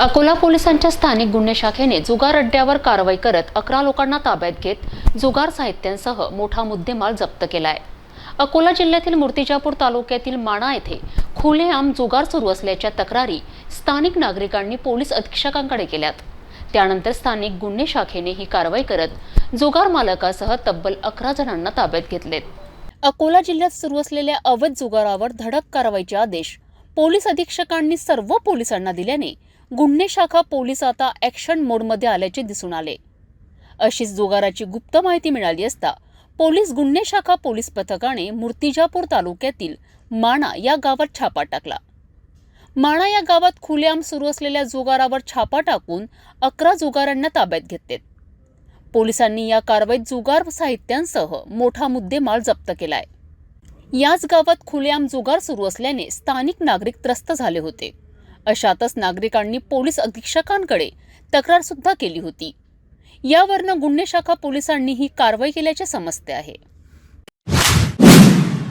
अकोला पोलिसांच्या स्थानिक गुन्हे शाखेने जुगार अड्ड्यावर कारवाई करत अकरा लोकांना ताब्यात घेत जुगार साहित्यांसह मोठा मुद्देमाल जप्त केला आहे अकोला जिल्ह्यातील मूर्तिजापूर तालुक्यातील माणा येथे खुलेआम जुगार सुरू असल्याच्या तक्रारी स्थानिक नागरिकांनी पोलीस अधीक्षकांकडे केल्यात. त्यानंतर स्थानिक गुन्हे शाखेने ही कारवाई करत जुगार मालकासह तब्बल अकरा जणांना ताब्यात घेतलेत. अकोला जिल्ह्यात सुरू असलेल्या अवैध जुगारावर धडक कारवाईचे आदेश पोलीस अधीक्षकांनी सर्व पोलिसांना दिल्याने गुन्हे शाखा पोलीस आता ॲक्शन मोडमध्ये आल्याचे दिसून आले. अशीच जुगाराची गुप्त माहिती मिळाली असता पोलीस गुन्हे शाखा पोलीस पथकाने मूर्तिजापूर तालुक्यातील माणा या गावात छापा टाकला. माणा या गावात खुलेआम सुरू असलेल्या जुगारावर छापा टाकून अकरा जुगारांना ताब्यात घेतलेत. पोलिसांनी या कारवाईत जुगार साहित्यांसह मोठा मुद्देमाल जप्त केलाय. याच गावात खुलेआम जुगार सुरू असल्याने स्थानिक नागरिक त्रस्त झाले होते. अशातच नागरिकांनी पोलीस अधीक्षकांकडे तक्रार सुद्धा केली होती. यावरनं गुन्हे शाखा पोलिसांनी ही कारवाई केल्याचे समजते आहे.